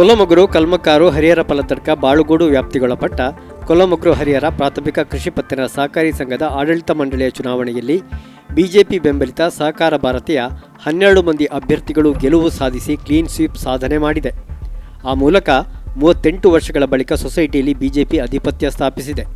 ಕೊಲ್ಲಮೊಗರು ಕಲ್ಮಕ್ಕಾರು, ಹರಿಹರ ಫಲತಡ್ಕ ಬಾಳುಗೋಡು ವ್ಯಾಪ್ತಿಗೊಳಪಟ್ಟ ಕೊಲಮಗುರು, ಹರಿಹರ ಪ್ರಾಥಮಿಕ ಕೃಷಿ ಪತ್ತಿನ ಸಹಕಾರಿ ಸಂಘದ ಆಡಳಿತ ಮಂಡಳಿಯ ಚುನಾವಣೆಯಲ್ಲಿ ಬಿಜೆಪಿ ಬೆಂಬಲಿತ ಸಹಕಾರ ಭಾರತೀಯ ಹನ್ನೆರಡು ಮಂದಿ ಅಭ್ಯರ್ಥಿಗಳು ಗೆಲುವು ಸಾಧಿಸಿ ಕ್ಲೀನ್ ಸ್ವೀಪ್ ಸಾಧನೆ ಮಾಡಿದೆ. ಆ ಮೂಲಕ ಮೂವತ್ತೆಂಟು ವರ್ಷಗಳ ಬಳಿಕ ಸೊಸೈಟಿಯಲ್ಲಿ ಬಿಜೆಪಿ ಅಧಿಪತ್ಯ ಸ್ಥಾಪಿಸಿದೆ.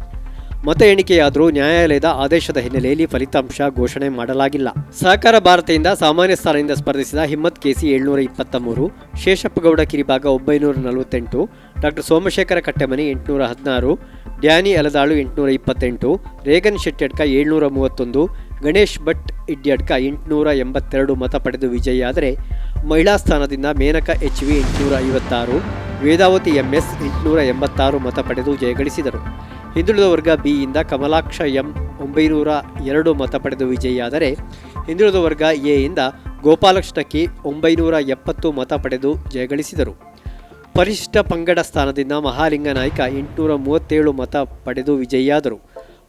ಮತ ಎಣಿಕೆಯಾದರೂ ನ್ಯಾಯಾಲಯದ ಆದೇಶದ ಹಿನ್ನೆಲೆಯಲ್ಲಿ ಫಲಿತಾಂಶ ಘೋಷಣೆ ಮಾಡಲಾಗಿಲ್ಲ. ಸಹಕಾರ ಭಾರತಿಯಿಂದ ಸಾಮಾನ್ಯ ಸ್ಥಾನದಿಂದ ಸ್ಪರ್ಧಿಸಿದ ಹಿಮ್ಮತ್ ಕೆಸಿ ಏಳ್ನೂರ ಇಪ್ಪತ್ತ ಮೂರು, ಶೇಷಪ್ಪಗೌಡ ಕಿರಿಭಾಗ ಒಂಬೈನೂರ ನಲವತ್ತೆಂಟು, ಡಾಕ್ಟರ್ ಸೋಮಶೇಖರ ಕಟ್ಟೆಮನಿ ಎಂಟುನೂರ ಹದಿನಾರು, ಡ್ಯಾನಿ ಅಲದಾಳು ಎಂಟುನೂರ ಇಪ್ಪತ್ತೆಂಟು, ರೇಗನ್ ಶೆಟ್ಟಡ್ಕ ಏಳ್ನೂರ ಮೂವತ್ತೊಂದು, ಗಣೇಶ್ ಭಟ್ ಇಡ್ಯಡ್ಕ ಎಂಟುನೂರ ಎಂಬತ್ತೆರಡು ಮತ ಪಡೆದು ವಿಜಯಿಯಾದರೆ ಮಹಿಳಾ ಸ್ಥಾನದಿಂದ ಮೇನಕ ಎಚ್ ವಿ ಎಂಟುನೂರ ಐವತ್ತಾರು, ವೇದಾವತಿ ಎಂಎಸ್ ಎಂಟುನೂರ ಎಂಬತ್ತಾರು ಮತ ಪಡೆದು ಜಯಗಳಿಸಿದರು ಹಿಂದುಳಿದ ವರ್ಗ ಬಿಯಿಂದ ಕಮಲಾಕ್ಷ ಎಂ ಒಂಬೈನೂರ ಎರಡು ಮತ ಪಡೆದು ವಿಜಯಿಯಾದರೆ ಹಿಂದುಳಿದ ವರ್ಗ ಎಯಿಂದ ಗೋಪಾಲಕೃಷ್ಣ ಕೆ ಒಂಬೈನೂರ ಎಪ್ಪತ್ತು ಮತ ಪಡೆದು ಜಯಗಳಿಸಿದರು ಪರಿಶಿಷ್ಟ ಪಂಗಡ ಸ್ಥಾನದಿಂದ ಮಹಾಲಿಂಗ ನಾಯ್ಕ ಎಂಟುನೂರ ಮೂವತ್ತೇಳು ಮತ ಪಡೆದು ವಿಜಯಿಯಾದರು.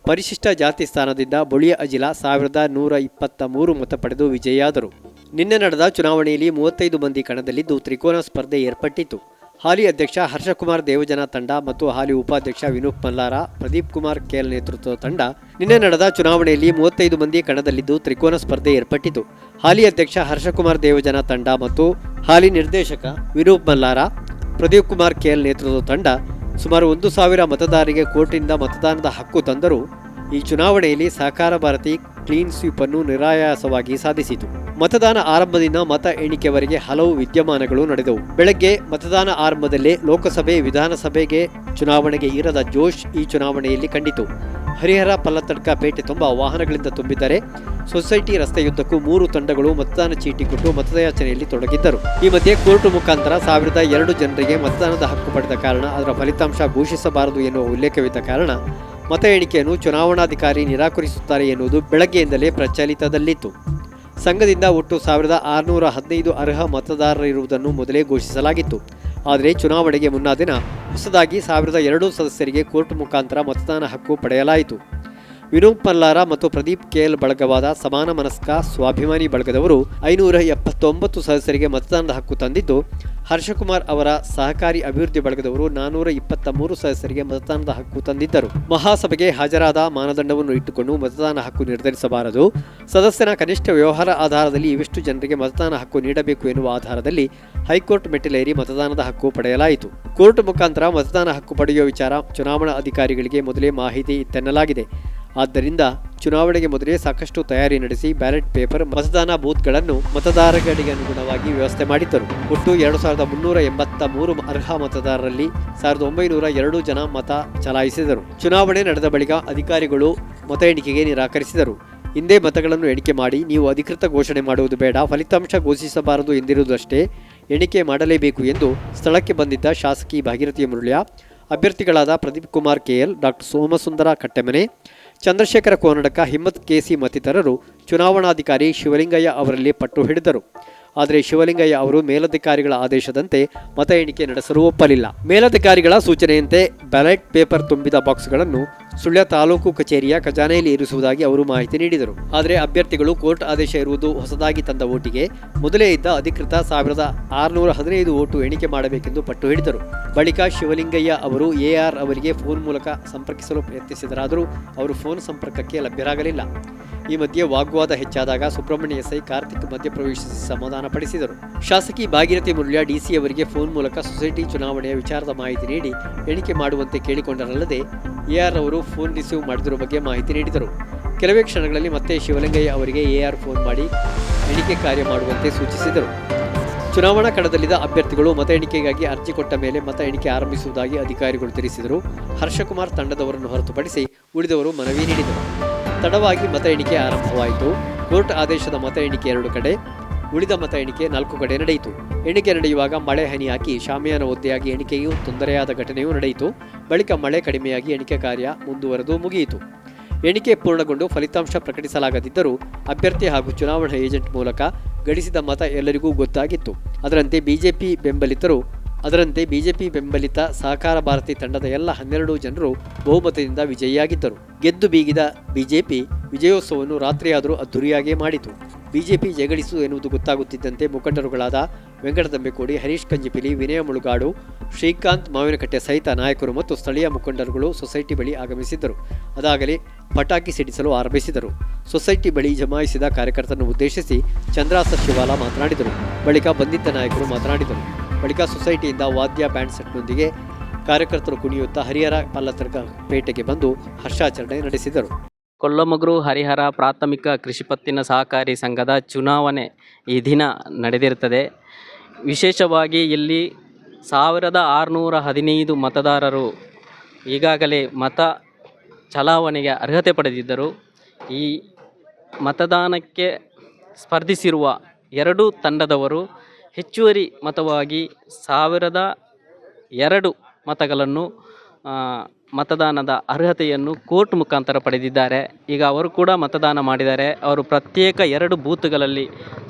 ಪರಿಶಿಷ್ಟ ಜಾತಿ ಸ್ಥಾನದಿಂದ ಬೊಳಿಯ ಅಜಿಲ ಸಾವಿರದ ನೂರ ಇಪ್ಪತ್ತ ಮೂರು ಮತ ಪಡೆದು ವಿಜಯಿಯಾದರು. ನಿನ್ನೆ ನಡೆದ ಚುನಾವಣೆಯಲ್ಲಿ ಮೂವತ್ತೈದು ಮಂದಿ ಕಣದಲ್ಲಿದ್ದು ತ್ರಿಕೋನ ಸ್ಪರ್ಧೆ ಏರ್ಪಟ್ಟಿತು ಹಾಲಿ ಅಧ್ಯಕ್ಷ ಹರ್ಷಕುಮಾರ್ ದೇವಜನ ತಂಡ ಮತ್ತು ಹಾಲಿ ಉಪಾಧ್ಯಕ್ಷ ವಿನೂಪ್ ಮಲ್ಲಾರ, ಪ್ರದೀಪ್ ಕುಮಾರ್ ಕೇಲ್ ನೇತೃತ್ವದ ತಂಡ ನಿನ್ನೆ ನಡೆದ ಚುನಾವಣೆಯಲ್ಲಿ ಮೂವತ್ತೈದು ಮಂದಿ ಕಣದಲ್ಲಿದ್ದು ತ್ರಿಕೋನ ಸ್ಪರ್ಧೆ ಏರ್ಪಟ್ಟಿತು. ಹಾಲಿ ಅಧ್ಯಕ್ಷ ಹರ್ಷಕುಮಾರ್ ದೇವಜನ ತಂಡ ಮತ್ತು ಹಾಲಿ ನಿರ್ದೇಶಕ ವಿನೂಪ್ ಮಲ್ಲಾರ, ಪ್ರದೀಪ್ ಕುಮಾರ್ ಕೇಲ್ ನೇತೃತ್ವದ ತಂಡ ಸುಮಾರು ಒಂದು ಸಾವಿರ ಮತದಾರರಿಗೆ ಕೋರ್ಟಿನಿಂದ ಮತದಾನದ ಹಕ್ಕು ತಂದರೂ ಈ ಚುನಾವಣೆಯಲ್ಲಿ ಸಹಕಾರ ಭಾರತಿ ಕ್ಲೀನ್ ಸ್ವೀಪ್ ಅನ್ನು ನಿರಾಯಾಸವಾಗಿ ಸಾಧಿಸಿತು. ಮತದಾನ ಆರಂಭದಿಂದ ಮತ ಎಣಿಕೆವರೆಗೆ ಹಲವು ವಿದ್ಯಮಾನಗಳು ನಡೆದವು. ಬೆಳಗ್ಗೆ ಮತದಾನ ಆರಂಭದಲ್ಲೇ ಲೋಕಸಭೆ, ವಿಧಾನಸಭೆಗೆ ಚುನಾವಣೆಗೆ ಇರದ ಜೋಶ್ ಈ ಚುನಾವಣೆಯಲ್ಲಿ ಕಂಡಿತು. ಹರಿಹರ ಪಲ್ಲತಡ್ಕ ಪೇಟೆ ತುಂಬ ವಾಹನಗಳಿಂದ ತುಂಬಿದ್ದಾರೆ. ಸೊಸೈಟಿ ರಸ್ತೆಯುದ್ದಕ್ಕೂ ಮೂರು ತಂಡಗಳು ಮತದಾನ ಚೀಟಿ ಕೊಟ್ಟು ಮತಯಾಚನೆಯಲ್ಲಿ ತೊಡಗಿದ್ದರು. ಈ ಮಧ್ಯೆ ಕೋರ್ಟ್ ಮುಖಾಂತರ ಸಾವಿರದ ಎರಡು ಜನರಿಗೆ ಮತದಾನದ ಹಕ್ಕು ಪಡೆದ ಕಾರಣ ಅದರ ಫಲಿತಾಂಶ ಘೋಷಿಸಬಾರದು ಎನ್ನುವ ಉಲ್ಲೇಖವಿದ್ದ ಕಾರಣ ಮತ ಎಣಿಕೆಯನ್ನು ಚುನಾವಣಾಧಿಕಾರಿ ನಿರಾಕರಿಸುತ್ತಾರೆ ಎನ್ನುವುದು ಬೆಳಗ್ಗೆಯಿಂದಲೇ ಪ್ರಚಲಿತದಲ್ಲಿತ್ತು. ಸಂಘದಿಂದ ಒಟ್ಟು ಸಾವಿರದ ಆರುನೂರ ಹದಿನೈದು ಅರ್ಹ ಮತದಾರರಿರುವುದನ್ನು ಮೊದಲೇ ಘೋಷಿಸಲಾಗಿತ್ತು. ಆದರೆ ಚುನಾವಣೆಗೆ ಮುನ್ನಾ ದಿನ ಹೊಸದಾಗಿ ಸಾವಿರದ ಎರಡು ಸದಸ್ಯರಿಗೆ ಕೋರ್ಟ್ ಮುಖಾಂತರ ಮತದಾನ ಹಕ್ಕು ಪಡೆಯಲಾಯಿತು. ವಿನೋದ್ ಪಲ್ಲಾರ ಮತ್ತು ಪ್ರದೀಪ್ ಕೆಎಲ್ ಬಳಗವಾದ ಸಮಾನ ಮನಸ್ಕ ಸ್ವಾಭಿಮಾನಿ ಬಳಗದವರು ಐನೂರ ಎಪ್ಪತ್ತೊಂಬತ್ತು ಸದಸ್ಯರಿಗೆ ಮತದಾನದ ಹಕ್ಕು ತಂದಿದ್ದು ಹರ್ಷಕುಮಾರ್ ಅವರ ಸಹಕಾರಿ ಅಭಿವೃದ್ಧಿ ಬಳಗದವರು ನಾನೂರ ಇಪ್ಪತ್ತ ಮೂರು ಸದಸ್ಯರಿಗೆ ಮತದಾನದ ಹಕ್ಕು ತಂದಿದ್ದರು. ಮಹಾಸಭೆಗೆ ಹಾಜರಾದ ಮಾನದಂಡವನ್ನು ಇಟ್ಟುಕೊಂಡು ಮತದಾನ ಹಕ್ಕು ನಿರ್ಧರಿಸಬಾರದು. ಸದಸ್ಯನ ಕನಿಷ್ಠ ವ್ಯವಹಾರ ಆಧಾರದಲ್ಲಿ ಇವಿಷ್ಟು ಜನರಿಗೆ ಮತದಾನ ಹಕ್ಕು ನೀಡಬೇಕು ಎನ್ನುವ ಆಧಾರದಲ್ಲಿ ಹೈಕೋರ್ಟ್ ಮೆಟ್ಟಿಲೇರಿ ಮತದಾನದ ಹಕ್ಕು ಪಡೆಯಲಾಯಿತು. ಕೋರ್ಟ್ ಮುಖಾಂತರ ಮತದಾನ ಹಕ್ಕು ಪಡೆಯುವ ವಿಚಾರ ಚುನಾವಣಾ ಅಧಿಕಾರಿಗಳಿಗೆ ಮೊದಲೇ ಮಾಹಿತಿ ಇತ್ತೆನ್ನಲಾಗಿದೆ. ಆದ್ದರಿಂದ ಚುನಾವಣೆಗೆ ಮೊದಲೇ ಸಾಕಷ್ಟು ತಯಾರಿ ನಡೆಸಿ ಬ್ಯಾಲೆಟ್ ಪೇಪರ್, ಮತದಾನ ಬೂತ್ಗಳನ್ನು ಮತದಾರರಿಗೆ ಅನುಗುಣವಾಗಿ ವ್ಯವಸ್ಥೆ ಮಾಡಿದ್ದರು. ಒಟ್ಟು ಎರಡು ಸಾವಿರದ ಮುನ್ನೂರ ಎಂಬತ್ತ ಮೂರು ಅರ್ಹ ಮತದಾರರಲ್ಲಿ ಸಾವಿರದ ಒಂಬೈನೂರ ಎರಡು ಜನ ಮತ ಚಲಾಯಿಸಿದರು. ಚುನಾವಣೆ ನಡೆದ ಬಳಿಕ ಅಧಿಕಾರಿಗಳು ಮತ ಎಣಿಕೆಗೆ ನಿರಾಕರಿಸಿದರು. ಹಿಂದೆ ಮತಗಳನ್ನು ಎಣಿಕೆ ಮಾಡಿ ನೀವು ಅಧಿಕೃತ ಘೋಷಣೆ ಮಾಡುವುದು ಬೇಡ, ಫಲಿತಾಂಶ ಘೋಷಿಸಬಾರದು ಎಂದಿರುವುದಷ್ಟೇ ಎಣಿಕೆ ಮಾಡಲೇಬೇಕು ಎಂದು ಸ್ಥಳಕ್ಕೆ ಬಂದಿದ್ದ ಶಾಸಕಿ Bhagirathi Murulya ಅಭ್ಯರ್ಥಿಗಳಾದ Pradeep Kumar K L doctor Somasundara Kattemane Chandrashekara Konadaka, Himmat K C ಮತ್ತಿತರರು ಚುನಾವಣಾಧಿಕಾರಿ ಶಿವಲಿಂಗಯ್ಯ ಅವರಲ್ಲಿ ಪಟ್ಟು ಹಿಡಿದರು. ಆದರೆ ಶಿವಲಿಂಗಯ್ಯ ಅವರು ಮೇಲಧಿಕಾರಿಗಳ ಆದೇಶದಂತೆ ಮತ ಎಣಿಕೆ ನಡೆಸಲು ಒಪ್ಪಲಿಲ್ಲ. ಮೇಲಧಿಕಾರಿಗಳ ಸೂಚನೆಯಂತೆ ಬ್ಯಾಲೆಟ್ ಪೇಪರ್ ತುಂಬಿದ ಬಾಕ್ಸ್ಗಳನ್ನು ಸುಳ್ಯ ತಾಲೂಕು ಕಚೇರಿಯ ಖಜಾನೆಯಲ್ಲಿ ಇರಿಸುವುದಾಗಿ ಅವರು ಮಾಹಿತಿ ನೀಡಿದರು. ಆದರೆ ಅಭ್ಯರ್ಥಿಗಳು ಕೋರ್ಟ್ ಆದೇಶ ಇರುವುದು ಹೊಸದಾಗಿ ತಂದ ಓಟಿಗೆ ಮೊದಲೇ ಇದ್ದ ಅಧಿಕೃತ ಸಾವಿರದ ಆರುನೂರ ಹದಿನೈದು ಓಟು ಎಣಿಕೆ ಮಾಡಬೇಕೆಂದು ಪಟ್ಟು ಹಿಡಿದರು. ಬಳಿಕ ಶಿವಲಿಂಗಯ್ಯ ಅವರು ಎಆರ್ ಅವರಿಗೆ ಫೋನ್ ಮೂಲಕ ಸಂಪರ್ಕಿಸಲು ಪ್ರಯತ್ನಿಸಿದರಾದರೂ ಅವರು ಫೋನ್ ಸಂಪರ್ಕಕ್ಕೆ ಲಭ್ಯರಾಗಲಿಲ್ಲ. ಈ ಮಧ್ಯೆ ವಾಗ್ವಾದ ಹೆಚ್ಚಾದಾಗ ಸುಬ್ರಹ್ಮಣ್ಯ ಎಸ್ಐ ಕಾರ್ತಿಕ್ ಮಧ್ಯಪ್ರವೇಶಿಸಿ ಸಮಾಧಾನಪಡಿಸಿದರು ಶಾಸಕಿ ಭಾಗೀರಥಿ ಮುರುಳ್ಯ ಡಿಸಿ ಅವರಿಗೆ ಫೋನ್ ಮೂಲಕ ಸೊಸೈಟಿ ಚುನಾವಣೆಯ ವಿಚಾರದ ಮಾಹಿತಿ ನೀಡಿ ಎಣಿಕೆ ಮಾಡುವಂತೆ ಕೇಳಿಕೊಂಡರಲ್ಲದೆ ಎಆರ್ ಅವರು ಫೋನ್ ರಿಸೀವ್ ಮಾಡಿದ್ರ ಬಗ್ಗೆ ಮಾಹಿತಿ ನೀಡಿದರು. ಕೆಲವೇ ಕ್ಷಣಗಳಲ್ಲಿ ಮತ್ತೆ ಶಿವಲಿಂಗಯ್ಯ ಅವರಿಗೆ ಎಆರ್ ಫೋನ್ ಮಾಡಿ ಎಣಿಕೆ ಕಾರ್ಯ ಮಾಡುವಂತೆ ಸೂಚಿಸಿದರು. ಚುನಾವಣಾ ಕಣದಲ್ಲಿದ್ದ ಅಭ್ಯರ್ಥಿಗಳು ಮತ ಎಣಿಕೆಗಾಗಿ ಅರ್ಜಿ ಕೊಟ್ಟ ಮೇಲೆ ಮತ ಎಣಿಕೆ ಆರಂಭಿಸುವುದಾಗಿ ಅಧಿಕಾರಿಗಳು ತಿಳಿಸಿದರು. ಹರ್ಷಕುಮಾರ್ ತಂಡದವರನ್ನು ಹೊರತುಪಡಿಸಿ ಉಳಿದವರು ಮನವಿ ನೀಡಿದರು. ತಡವಾಗಿ ಮತ ಎಣಿಕೆ ಆರಂಭವಾಯಿತು. ಕೋರ್ಟ್ ಆದೇಶದ ಮತ ಎಣಿಕೆ ಎರಡು ಕಡೆ, ಉಳಿದ ಮತ ಎಣಿಕೆ ನಾಲ್ಕು ಕಡೆ ನಡೆಯಿತು. ಎಣಿಕೆ ನಡೆಯುವಾಗ ಮಳೆ ಹನಿ ಹಾಕಿ ಶಾಮಿಯಾನ ಒದ್ದೆಯಾಗಿ ಎಣಿಕೆಯೂ ತೊಂದರೆಯಾದ ಘಟನೆಯೂ ನಡೆಯಿತು. ಬಳಿಕ ಮಳೆ ಕಡಿಮೆಯಾಗಿ ಎಣಿಕೆ ಕಾರ್ಯ ಮುಂದುವರೆದು ಮುಗಿಯಿತು. ಎಣಿಕೆ ಪೂರ್ಣಗೊಂಡು ಫಲಿತಾಂಶ ಪ್ರಕಟಿಸಲಾಗದಿದ್ದರೂ ಅಭ್ಯರ್ಥಿ ಹಾಗೂ ಚುನಾವಣಾ ಏಜೆಂಟ್ ಮೂಲಕ ಗಳಿಸಿದ ಮತ ಎಲ್ಲರಿಗೂ ಗೊತ್ತಾಗಿತ್ತು. ಅದರಂತೆ ಬಿಜೆಪಿ ಬೆಂಬಲಿತರು ಅದರಂತೆ ಬಿಜೆಪಿ ಬೆಂಬಲಿತ ಸಹಕಾರ ಭಾರತಿ ತಂಡದ ಎಲ್ಲ ಹನ್ನೆರಡು ಜನರು ಬಹುಮತದಿಂದ ವಿಜಯಿಯಾಗಿದ್ದರು. ಗೆದ್ದು ಬೀಗಿದ ಬಿಜೆಪಿ ವಿಜಯೋತ್ಸವವನ್ನು ರಾತ್ರಿಯಾದರೂ ಅದ್ದೂರಿಯಾಗೇ ಮಾಡಿತು. ಬಿಜೆಪಿ ಜಗಳಿಸು ಎನ್ನುವುದು ಗೊತ್ತಾಗುತ್ತಿದ್ದಂತೆ ಮುಖಂಡರುಗಳಾದ ವೆಂಕಟದಂಬೆಕೋಡಿ ಹರೀಶ್ ಕಂಜಿಪಿಲಿ, ವಿನಯ ಮುಳುಗಾಡು, ಶ್ರೀಕಾಂತ್ ಮಾವಿನಕಟ್ಟೆ ಸಹಿತ ನಾಯಕರು ಮತ್ತು ಸ್ಥಳೀಯ ಮುಖಂಡರುಗಳು ಸೊಸೈಟಿ ಬಳಿ ಆಗಮಿಸಿದ್ದರು. ಅದಾಗಲೇ ಪಟಾಕಿ ಸಿಡಿಸಲು ಆರಂಭಿಸಿದರು ಸೊಸೈಟಿ ಬಳಿ ಜಮಾಯಿಸಿದ ಕಾರ್ಯಕರ್ತರನ್ನು ಉದ್ದೇಶಿಸಿ ಚಂದ್ರಾಸ ಶಿವಾಲ ಮಾತನಾಡಿದರು. ಬಳಿಕ ಬಂಧಿತ ನಾಯಕರು ಮಾತನಾಡಿದರು. ಬಳಿಕ ಸೊಸೈಟಿಯಿಂದ ವಾದ್ಯ ಬ್ಯಾಂಡ್ ಸೆಟ್ನೊಂದಿಗೆ ಕಾರ್ಯಕರ್ತರು ಕುಣಿಯುತ್ತಾ ಹರಿಹರ ಪಲ್ಲತರ್ಗ ಪೇಟೆಗೆ ಬಂದು ಹರ್ಷಾಚರಣೆ ನಡೆಸಿದರು. ಕೊಲ್ಲಮಗರು ಹರಿಹರ ಪ್ರಾಥಮಿಕ ಕೃಷಿ ಪತ್ತಿನ ಸಹಕಾರಿ ಸಂಘದ ಚುನಾವಣೆ ಈ ದಿನ ನಡೆದಿರುತ್ತದೆ. ವಿಶೇಷವಾಗಿ ಇಲ್ಲಿ ಸಾವಿರದ ಆರುನೂರ ಹದಿನೈದು ಮತದಾರರು ಈಗಾಗಲೇ ಮತ ಚಲಾವಣೆಗೆ ಅರ್ಹತೆ ಪಡೆದಿದ್ದರು. ಈ ಮತದಾನಕ್ಕೆ ಸ್ಪರ್ಧಿಸಿರುವ ಎರಡೂ ತಂಡದವರು ಹೆಚ್ಚುವರಿ ಮತವಾಗಿ ಸಾವಿರದ ಎರಡು ಮತಗಳನ್ನು ಮತದಾನದ ಅರ್ಹತೆಯನ್ನು ಕೋರ್ಟ್ ಮುಖಾಂತರ ಪಡೆದಿದ್ದಾರೆ. ಈಗ ಅವರು ಕೂಡ ಮತದಾನ ಮಾಡಿದ್ದಾರೆ. ಅವರು ಪ್ರತ್ಯೇಕ ಎರಡು ಬೂತ್ಗಳಲ್ಲಿ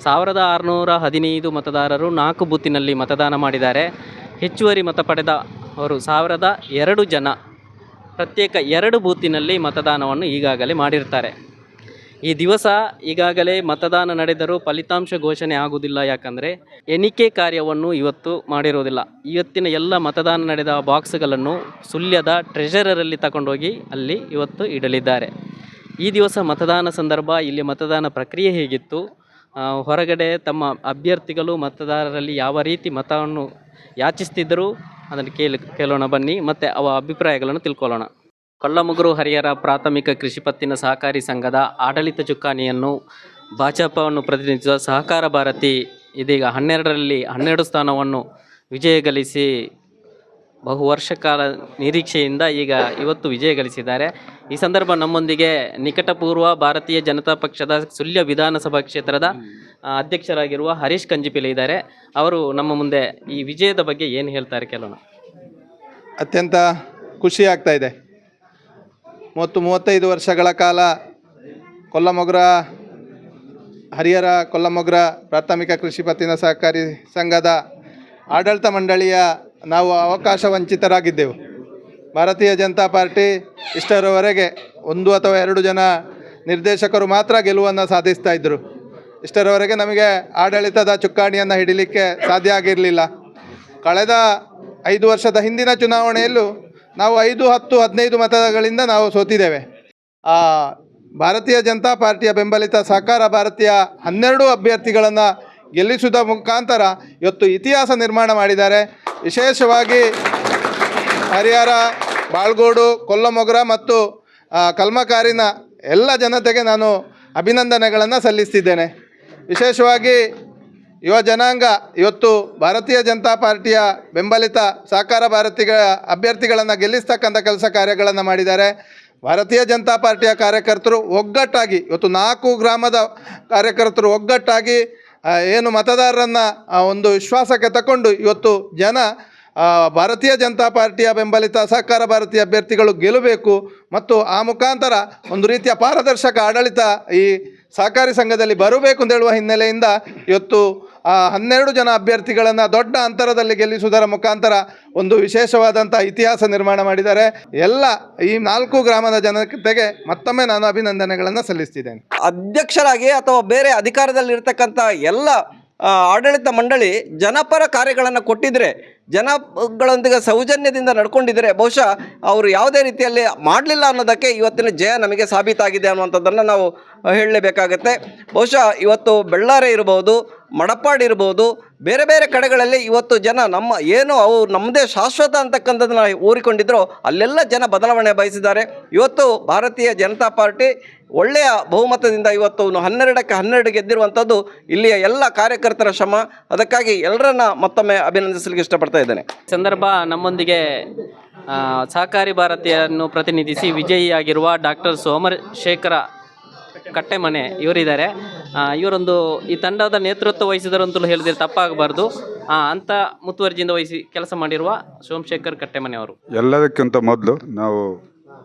ಸಾವಿರದ ಆರುನೂರ ಹದಿನೈದು ಮತದಾರರು ನಾಲ್ಕು ಬೂತಿನಲ್ಲಿ ಮತದಾನ ಮಾಡಿದ್ದಾರೆ. ಹೆಚ್ಚುವರಿ ಮತ ಪಡೆದ ಅವರು ಸಾವಿರದ ಎರಡು ಜನ ಪ್ರತ್ಯೇಕ ಎರಡು ಬೂತಿನಲ್ಲಿ ಮತದಾನವನ್ನು ಈಗಾಗಲೇ ಮಾಡಿರ್ತಾರೆ. ಈ ದಿವಸ ಈಗಾಗಲೇ ಮತದಾನ ನಡೆದರೂ ಫಲಿತಾಂಶ ಘೋಷಣೆ ಆಗುವುದಿಲ್ಲ. ಯಾಕಂದರೆ ಎಣಿಕೆ ಕಾರ್ಯವನ್ನು ಇವತ್ತು ಮಾಡಿರೋದಿಲ್ಲ. ಇವತ್ತಿನ ಎಲ್ಲ ಮತದಾನ ನಡೆದ ಬಾಕ್ಸ್ಗಳನ್ನು ಸುಳ್ಯದ ಟ್ರೆಷರರಲ್ಲಿ ತಗೊಂಡೋಗಿ ಅಲ್ಲಿ ಇವತ್ತು ಇಡಲಿದ್ದಾರೆ. ಈ ದಿವಸ ಮತದಾನ ಸಂದರ್ಭ, ಇಲ್ಲಿ ಮತದಾನ ಪ್ರಕ್ರಿಯೆ ಹೇಗಿತ್ತು? ಹೊರಗಡೆ ತಮ್ಮ ಅಭ್ಯರ್ಥಿಗಳು ಮತದಾರರಲ್ಲಿ ಯಾವ ರೀತಿ ಮತವನ್ನು ಯಾಚಿಸ್ತಿದ್ದರು? ಅದನ್ನು ಕೇಳಿ, ಕೇಳೋಣ ಬನ್ನಿ. ಮತ್ತು ಅವ ಅಭಿಪ್ರಾಯಗಳನ್ನು ತಿಳ್ಕೊಳ್ಳೋಣ. ಕೊಲ್ಲಮುಗುರು ಹರಿಹರ ಪ್ರಾಥಮಿಕ ಕೃಷಿ ಪತ್ತಿನ ಸಹಕಾರಿ ಸಂಘದ ಆಡಳಿತ ಚುಕ್ಕಾಣಿಯನ್ನು ಭಾಜಪವನ್ನು ಪ್ರತಿನಿಧಿಸುವ ಸಹಕಾರ ಭಾರತಿ ಇದೀಗ ಹನ್ನೆರಡರಲ್ಲಿ ಹನ್ನೆರಡು ಸ್ಥಾನವನ್ನು ವಿಜಯ ಗಳಿಸಿ ಬಹು ವರ್ಷ ಕಾಲ ನಿರೀಕ್ಷೆಯಿಂದ ಈಗ ಇವತ್ತು ವಿಜಯ ಗಳಿಸಿದ್ದಾರೆ. ಈ ಸಂದರ್ಭ ನಮ್ಮೊಂದಿಗೆ ನಿಕಟಪೂರ್ವ ಭಾರತೀಯ ಜನತಾ ಪಕ್ಷದ ಸುಳ್ಯ ವಿಧಾನಸಭಾ ಕ್ಷೇತ್ರದ ಅಧ್ಯಕ್ಷರಾಗಿರುವ ಹರೀಶ್ ಕಂಜಿಪಿಲೆ ಇದ್ದಾರೆ. ಅವರು ನಮ್ಮ ಮುಂದೆ ಈ ವಿಜಯದ ಬಗ್ಗೆ ಏನು ಹೇಳ್ತಾರೆ ಕೇಳೋಣ. ಅತ್ಯಂತ ಖುಷಿ ಆಗ್ತಾ ಇದೆ. ಮೂವತ್ತು ಮೂವತ್ತೈದು ವರ್ಷಗಳ ಕಾಲ ಕೊಲ್ಲಮೊಗ್ರ, ಹರಿಹರ ಕೊಲ್ಲಮೊಗ್ರ ಪ್ರಾಥಮಿಕ ಕೃಷಿ ಪತ್ತಿನ ಸಹಕಾರಿ ಸಂಘದ ಆಡಳಿತ ಮಂಡಳಿಯ ನಾವು ಅವಕಾಶ ವಂಚಿತರಾಗಿದ್ದೆವು. ಭಾರತೀಯ ಜನತಾ ಪಾರ್ಟಿ ಇಷ್ಟರವರೆಗೆ ಒಂದು ಅಥವಾ ಎರಡು ಜನ ನಿರ್ದೇಶಕರು ಮಾತ್ರ ಗೆಲುವನ್ನು ಸಾಧಿಸ್ತಾ ಇದ್ದರು ಇಷ್ಟರವರೆಗೆ ನಮಗೆ ಆಡಳಿತದ ಚುಕ್ಕಾಣಿಯನ್ನು ಹಿಡಿಲಿಕ್ಕೆ ಸಾಧ್ಯ ಆಗಿರಲಿಲ್ಲ. ಕಳೆದ ಐದು ವರ್ಷದ ಹಿಂದಿನ ಚುನಾವಣೆಯಲ್ಲೂ ನಾವು ಐದು, ಹತ್ತು, ಹದಿನೈದು ಮತಗಳಿಂದ ನಾವು ಸೋತಿದ್ದೇವೆ. ಭಾರತೀಯ ಜನತಾ ಪಾರ್ಟಿಯ ಬೆಂಬಲಿತ ಸಹಕಾರ ಭಾರತೀಯ ಹನ್ನೆರಡು ಅಭ್ಯರ್ಥಿಗಳನ್ನು ಗೆಲ್ಲಿಸುವುದ ಮುಖಾಂತರ ಇವತ್ತು ಇತಿಹಾಸ ನಿರ್ಮಾಣ ಮಾಡಿದ್ದಾರೆ. ವಿಶೇಷವಾಗಿ ಹರಿಹರ, ಬಾಳ್ಗೋಡು, ಕೊಲ್ಲಮೊಗ್ರ ಮತ್ತು ಕಲ್ಮಕಾರಿನ ಎಲ್ಲ ಜನತೆಗೆ ನಾನು ಅಭಿನಂದನೆಗಳನ್ನು ಸಲ್ಲಿಸ್ತಿದ್ದೇನೆ. ವಿಶೇಷವಾಗಿ ಯುವ ಜನಾಂಗ ಇವತ್ತು ಭಾರತೀಯ ಜನತಾ ಪಾರ್ಟಿಯ ಬೆಂಬಲಿತ ಸಹಕಾರ ಭಾರತಿಗಳ ಅಭ್ಯರ್ಥಿಗಳನ್ನು ಗೆಲ್ಲಿಸ್ತಕ್ಕಂಥ ಕೆಲಸ ಕಾರ್ಯಗಳನ್ನು ಮಾಡಿದ್ದಾರೆ. ಭಾರತೀಯ ಜನತಾ ಪಾರ್ಟಿಯ ಕಾರ್ಯಕರ್ತರು ಒಗ್ಗಟ್ಟಾಗಿ ಇವತ್ತು ನಾಲ್ಕು ಗ್ರಾಮದ ಕಾರ್ಯಕರ್ತರು ಒಗ್ಗಟ್ಟಾಗಿ ಏನು ಮತದಾರರನ್ನು ಒಂದು ವಿಶ್ವಾಸಕ್ಕೆ ತಗೊಂಡು ಇವತ್ತು ಜನ ಭಾರತೀಯ ಜನತಾ ಪಾರ್ಟಿಯ ಬೆಂಬಲಿತ ಸಹಕಾರ ಭಾರತೀಯ ಅಭ್ಯರ್ಥಿಗಳು ಗೆಲ್ಲಬೇಕು ಮತ್ತು ಆ ಮುಖಾಂತರ ಒಂದು ರೀತಿಯ ಪಾರದರ್ಶಕ ಆಡಳಿತ ಈ ಸಹಕಾರಿ ಸಂಘದಲ್ಲಿ ಬರಬೇಕು ಅಂತ ಹೇಳುವ ಹಿನ್ನೆಲೆಯಿಂದ ಇವತ್ತು ಹನ್ನೆರಡು ಜನ ಅಭ್ಯರ್ಥಿಗಳನ್ನು ದೊಡ್ಡ ಅಂತರದಲ್ಲಿ ಗೆಲ್ಲಿಸುವುದರ ಮುಖಾಂತರ ಒಂದು ವಿಶೇಷವಾದಂಥ ಇತಿಹಾಸ ನಿರ್ಮಾಣ ಮಾಡಿದ್ದಾರೆ. ಎಲ್ಲ ಈ ನಾಲ್ಕು ಗ್ರಾಮದ ಜನತೆಗೆ ಮತ್ತೊಮ್ಮೆ ನಾನು ಅಭಿನಂದನೆಗಳನ್ನು ಸಲ್ಲಿಸ್ತಿದ್ದೇನೆ. ಅಧ್ಯಕ್ಷರಾಗಿ ಅಥವಾ ಬೇರೆ ಅಧಿಕಾರದಲ್ಲಿರ್ತಕ್ಕಂಥ ಎಲ್ಲ ಆಡಳಿತ ಮಂಡಳಿ ಜನಪರ ಕಾರ್ಯಗಳನ್ನು ಕೊಟ್ಟಿದ್ದರೆ ಜನಗಳೊಂದಿಗೆ ಸೌಜನ್ಯದಿಂದ ನಡ್ಕೊಂಡಿದ್ದರೆ ಬಹುಶಃ ಅವರು ಯಾವುದೇ ರೀತಿಯಲ್ಲಿ ಮಾಡಲಿಲ್ಲ ಅನ್ನೋದಕ್ಕೆ ಇವತ್ತಿನ ಜಯ ನಮಗೆ ಸಾಬೀತಾಗಿದೆ ಅನ್ನುವಂಥದ್ದನ್ನು ನಾವು ಹೇಳಲೇಬೇಕಾಗತ್ತೆ. ಬಹುಶಃ ಇವತ್ತು ಬೆಳ್ಳಾರೆ ಇರ್ಬೋದು ಮಡಪ್ಪಾಡಿ ಇರ್ಬೋದು ಬೇರೆ ಬೇರೆ ಕಡೆಗಳಲ್ಲಿ ಇವತ್ತು ಜನ ನಮ್ಮ ಏನು ಅವು ನಮ್ಮದೇ ಶಾಶ್ವತ ಅಂತಕ್ಕಂಥದ್ದನ್ನ ಊರಿಕೊಂಡಿದ್ರು ಅಲ್ಲೆಲ್ಲ ಜನ ಬದಲಾವಣೆ ಬಯಸಿದ್ದಾರೆ. ಇವತ್ತು ಭಾರತೀಯ ಜನತಾ ಪಾರ್ಟಿ ಒಳ್ಳೆಯ ಬಹುಮತದಿಂದ ಇವತ್ತು ಹನ್ನೆರಡಕ್ಕೆ ಹನ್ನೆರಡು ಗೆದ್ದಿರುವಂಥದ್ದು ಇಲ್ಲಿಯ ಎಲ್ಲ ಕಾರ್ಯಕರ್ತರ ಶ್ರಮ. ಅದಕ್ಕಾಗಿ ಎಲ್ಲರನ್ನ ಮತ್ತೊಮ್ಮೆ ಅಭಿನಂದಿಸಲಿಕ್ಕೆ ಇಷ್ಟಪಡ್ತಾ ಇದ್ದೇನೆ. ಸಂದರ್ಭ ನಮ್ಮೊಂದಿಗೆ ಸಹಕಾರಿ ಭಾರತೀಯನ್ನು ಪ್ರತಿನಿಧಿಸಿ ವಿಜಯಿಯಾಗಿರುವ ಡಾಕ್ಟರ್ ಸೋಮಶೇಖರ ಕಟ್ಟೆಮನೆ ಇವರಿದ್ದಾರೆ. ಇವರೊಂದು ಈ ತಂಡದ ನೇತೃತ್ವ ವಹಿಸಿದರು ಅಂತಲೂ ಹೇಳಿದ್ರೆ ತಪ್ಪಾಗಬಾರ್ದು. ಅಂತ ಮುತುವರ್ಜಿಯಿಂದ ವಹಿಸಿ ಕೆಲಸ ಮಾಡಿರುವ ಸೋಮಶೇಖರ್ ಕಟ್ಟೆಮನೆ ಅವರು ಎಲ್ಲದಕ್ಕಿಂತ ಮೊದಲು ನಾವು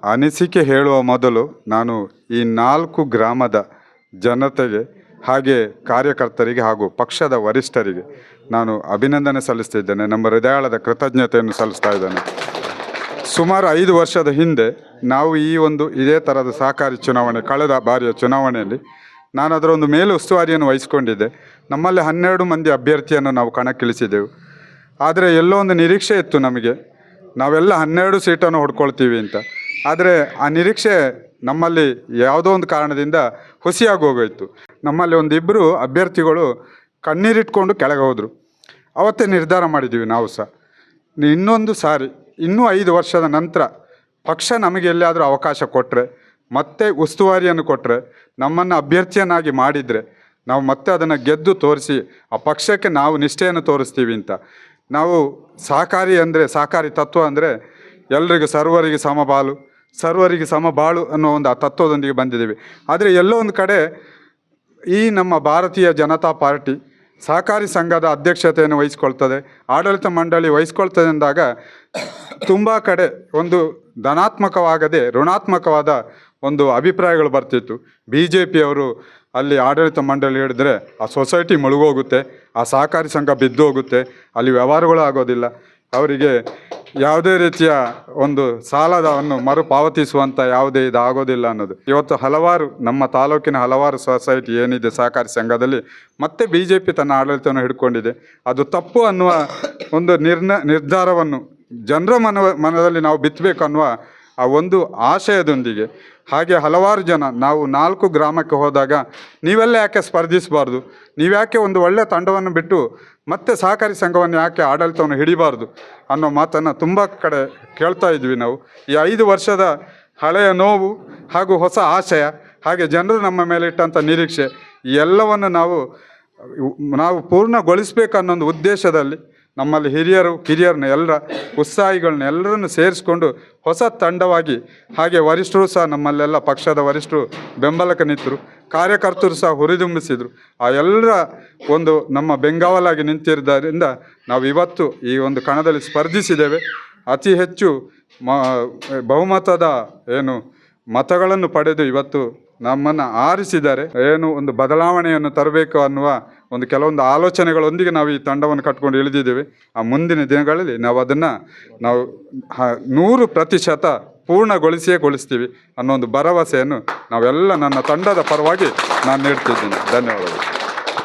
ಅನಿಸಿಕೆ ಹೇಳುವ ಮೊದಲು ನಾನು ಈ ನಾಲ್ಕು ಗ್ರಾಮದ ಜನತೆಗೆ ಹಾಗೆ ಕಾರ್ಯಕರ್ತರಿಗೆ ಹಾಗೂ ಪಕ್ಷದ ವರಿಷ್ಠರಿಗೆ ನಾನು ಅಭಿನಂದನೆ ಸಲ್ಲಿಸ್ತಿದ್ದೇನೆ. ನಮ್ಮ ಹೃದಯಾಳದ ಕೃತಜ್ಞತೆಯನ್ನು ಸಲ್ಲಿಸ್ತಾ ಇದ್ದೇನೆ. ಸುಮಾರು ಐದು ವರ್ಷದ ಹಿಂದೆ ನಾವು ಈ ಒಂದು ಇದೇ ಥರದ ಸಹಕಾರಿ ಚುನಾವಣೆ, ಕಳೆದ ಬಾರಿಯ ಚುನಾವಣೆಯಲ್ಲಿ ನಾನು ಅದರ ಒಂದು ಮೇಲು ಉಸ್ತುವಾರಿಯನ್ನು ವಹಿಸಿಕೊಂಡಿದ್ದೆ. ನಮ್ಮಲ್ಲಿ ಹನ್ನೆರಡು ಮಂದಿ ಅಭ್ಯರ್ಥಿಯನ್ನು ನಾವು ಕಣಕ್ಕಿಳಿಸಿದೆವು. ಆದರೆ ಎಲ್ಲೋ ಒಂದು ನಿರೀಕ್ಷೆ ಇತ್ತು ನಮಗೆ. ನಾವೆಲ್ಲ ಹನ್ನೆರಡು ಸೀಟನ್ನು ಹೊಡ್ಕೊಳ್ತೀವಿ ಅಂತ. ಆದರೆ ಆ ನಿರೀಕ್ಷೆ ನಮ್ಮಲ್ಲಿ ಯಾವುದೋ ಒಂದು ಕಾರಣದಿಂದ ಹುಸಿಯಾಗಿ ಹೋಗೋಯ್ತು. ನಮ್ಮಲ್ಲಿ ಒಂದಿಬ್ಬರು ಅಭ್ಯರ್ಥಿಗಳು ಕಣ್ಣೀರಿಟ್ಕೊಂಡು ಕೆಳಗೆ ಹೋದರು. ಅವತ್ತೇ ನಿರ್ಧಾರ ಮಾಡಿದ್ದೀವಿ ನಾವು ಸಹ. ಇನ್ನೊಂದು ಸಾರಿ ಇನ್ನೂ ಐದು ವರ್ಷದ ನಂತರ ಪಕ್ಷ ನಮಗೆ ಎಲ್ಲಿಯಾದರೂ ಅವಕಾಶ ಕೊಟ್ಟರೆ ಮತ್ತೆ ಉಸ್ತುವಾರಿಯನ್ನು ಕೊಟ್ಟರೆ ನಮ್ಮನ್ನು ಅಭ್ಯರ್ಥಿಯನ್ನಾಗಿ ಮಾಡಿದರೆ, ನಾವು ಮತ್ತೆ ಅದನ್ನು ಗೆದ್ದು ತೋರಿಸಿ, ಆ ಪಕ್ಷಕ್ಕೆ ನಾವು ನಿಷ್ಠೆಯನ್ನು ತೋರಿಸ್ತೀವಿ ಅಂತ. ನಾವು ಸಹಕಾರಿ ಅಂದರೆ, ಸಹಕಾರಿ ತತ್ವ ಅಂದರೆ ಎಲ್ರಿಗೂ ಸರ್ವರಿಗೆ ಸಮಬಾಳು ಸರ್ವರಿಗೆ ಸಮಬಾಳು ಅನ್ನೋ ಒಂದು ಆ ತತ್ವದೊಂದಿಗೆ ಬಂದಿದ್ದೀವಿ. ಆದರೆ ಎಲ್ಲೋ ಒಂದು ಕಡೆ ಈ ನಮ್ಮ ಭಾರತೀಯ ಜನತಾ ಪಾರ್ಟಿ ಸಹಕಾರಿ ಸಂಘದ ಅಧ್ಯಕ್ಷತೆಯನ್ನು ವಹಿಸ್ಕೊಳ್ತದೆ. ಆಡಳಿತ ಮಂಡಳಿ ವಹಿಸ್ಕೊಳ್ತದೆ ಎಂದಾಗ ತುಂಬ ಕಡೆ ಒಂದು ಧನಾತ್ಮಕವಾಗದೆ ಋಣಾತ್ಮಕವಾದ ಒಂದು ಅಭಿಪ್ರಾಯಗಳು ಬರ್ತಿತ್ತು. ಬಿ ಜೆ ಪಿಯವರು ಅಲ್ಲಿ ಆಡಳಿತ ಮಂಡಳಿ ಹಿಡಿದ್ರೆ ಆ ಸೊಸೈಟಿ ಮುಳುಗೋಗುತ್ತೆ, ಆ ಸಹಕಾರಿ ಸಂಘ ಬಿದ್ದು ಹೋಗುತ್ತೆ ಅಲ್ಲಿ ವ್ಯವಹಾರಗಳು ಆಗೋದಿಲ್ಲ. ಅವರಿಗೆ ಯಾವುದೇ ರೀತಿಯ ಒಂದು ಸಾಲದವನ್ನು ಮರುಪಾವತಿಸುವಂತ ಯಾವುದೇ ಇದಾಗೋದಿಲ್ಲ ಅನ್ನೋದು. ಇವತ್ತು ಹಲವಾರು ನಮ್ಮ ತಾಲೂಕಿನ ಹಲವಾರು ಸೊಸೈಟಿ ಏನಿದೆ ಸಹಕಾರಿ ಸಂಘದಲ್ಲಿ ಮತ್ತೆ ಬಿ ಜೆ ಪಿ ತನ್ನ ಆಡಳಿತವನ್ನು ಹಿಡ್ಕೊಂಡಿದೆ. ಅದು ತಪ್ಪು ಅನ್ನುವ ಒಂದು ನಿರ್ಣ ನಿರ್ಧಾರವನ್ನು ಜನರ ಮನ ಮನದಲ್ಲಿ ನಾವು ಬಿತ್ತಬೇಕು ಅನ್ನುವ ಆ ಒಂದು ಆಶಯದೊಂದಿಗೆ. ಹಾಗೆ ಹಲವಾರು ಜನ ನಾವು ನಾಲ್ಕು ಗ್ರಾಮಕ್ಕೆ ಹೋದಾಗ ನೀವೆಲ್ಲ ಯಾಕೆ ಸ್ಪರ್ಧಿಸಬಾರ್ದು? ನೀವ್ಯಾಕೆ ಒಂದು ಒಳ್ಳೆಯ ತಂಡವನ್ನು ಬಿಟ್ಟು ಮತ್ತೆ ಸಹಕಾರಿ ಸಂಘವನ್ನು ಯಾಕೆ ಆಡಳಿತವನ್ನು ಹಿಡಿಬಾರ್ದು ಅನ್ನೋ ಮಾತನ್ನು ತುಂಬ ಕಡೆ ಕೇಳ್ತಾ ಇದ್ವಿ ನಾವು. ಈ ಐದು ವರ್ಷದ ಹಳೆಯ ನೋವು ಹಾಗೂ ಹೊಸ ಆಶಯ ಹಾಗೆ ಜನರು ನಮ್ಮ ಮೇಲೆ ಇಟ್ಟಂಥ ನಿರೀಕ್ಷೆ ಎಲ್ಲವನ್ನು ನಾವು ನಾವು ಪೂರ್ಣಗೊಳಿಸ್ಬೇಕು ಅನ್ನೋ ಒಂದು ಉದ್ದೇಶದಲ್ಲಿ ನಮ್ಮಲ್ಲಿ ಹಿರಿಯರು ಕಿರಿಯರನ್ನ ಎಲ್ಲರ ಉತ್ಸಾಹಿಗಳನ್ನ ಎಲ್ಲರನ್ನು ಸೇರಿಸ್ಕೊಂಡು ಹೊಸ ತಂಡವಾಗಿ, ಹಾಗೆ ವರಿಷ್ಠರು ಸಹ ನಮ್ಮಲ್ಲೆಲ್ಲ ಪಕ್ಷದ ವರಿಷ್ಠರು ಬೆಂಬಲಕ್ಕೆ ನಿಂತರು ಕಾರ್ಯಕರ್ತರು ಸಹ ಹುರಿದುಂಬಿಸಿದರು. ಆ ಎಲ್ಲರ ಒಂದು ನಮ್ಮ ಬೆಂಗಾವಲಾಗಿ ನಿಂತಿರೋದರಿಂದ ನಾವು ಇವತ್ತು ಈ ಒಂದು ಕಣದಲ್ಲಿ ಸ್ಪರ್ಧಿಸಿದ್ದೇವೆ. ಅತಿ ಹೆಚ್ಚು ಮ, ಬಹುಮತದ ಏನು ಮತಗಳನ್ನು ಪಡೆದು ಇವತ್ತು ನಮ್ಮನ್ನು ಆರಿಸಿದ್ದಾರೆ. ಏನು ಒಂದು ಬದಲಾವಣೆಯನ್ನು ತರಬೇಕು ಅನ್ನುವ ಒಂದು ಕೆಲವೊಂದು ಆಲೋಚನೆಗಳೊಂದಿಗೆ ನಾವು ಈ ತಂಡವನ್ನು ಕಟ್ಕೊಂಡು ಇಳಿದಿದ್ದೇವೆ. ಆ ಮುಂದಿನ ದಿನಗಳಲ್ಲಿ ನಾವು ಅದನ್ನು ನಾವು ಹ- ನೂರು ಪ್ರತಿಶತ ಪೂರ್ಣಗೊಳಿಸಿಯೇ ಗೊಳಿಸ್ತೀವಿ ಅನ್ನೋ ಒಂದು ಭರವಸೆಯನ್ನು ನಾವೆಲ್ಲ ನನ್ನ ತಂಡದ ಪರವಾಗಿ ನಾನು ನೀಡ್ತಿದ್ದೀನಿ. ಧನ್ಯವಾದಗಳು.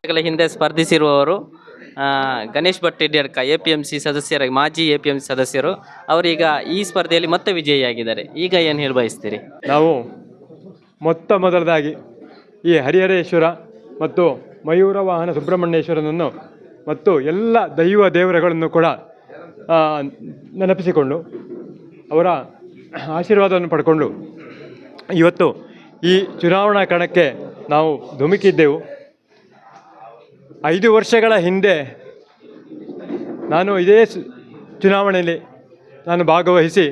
ಗಳ ಹಿಂದೆ ಸ್ಪರ್ಧಿಸಿರುವವರು Ganesh Bhat Yadka A P M C ಸದಸ್ಯರಾಗಿ ಮಾಜಿ ಎ ಪಿ ಎಂ ಸಿ ಸದಸ್ಯರು ಅವರೀಗ ಈ ಸ್ಪರ್ಧೆಯಲ್ಲಿ ಮತ್ತೆ ವಿಜಯಿಯಾಗಿದ್ದಾರೆ. ಈಗ ಏನು ಹೇಳಿ ಬಯಸ್ತೀರಿ ನಾವು ಮೊತ್ತ ಮೊದಲದಾಗಿ ಈ ಹರಿಹರೇಶ್ವರ ಮತ್ತು ಮಯೂರ ವಾಹನ ಸುಬ್ರಹ್ಮಣ್ಯೇಶ್ವರನನ್ನು ಮತ್ತು ಎಲ್ಲ ದೈವ ದೇವರುಗಳನ್ನು ಕೂಡ ನೆನಪಿಸಿಕೊಂಡು ಅವರ ಆಶೀರ್ವಾದವನ್ನು ಪಡ್ಕೊಂಡು ಇವತ್ತು ಈ ಚುನಾವಣಾ ಕಣಕ್ಕೆ ನಾವು ಧುಮುಕಿದ್ದೆವು. ಐದು ವರ್ಷಗಳ ಹಿಂದೆ ನಾನು ಇದೇ ಚುನಾವಣೆಯಲ್ಲಿ ನಾನು ಭಾಗವಹಿಸಿ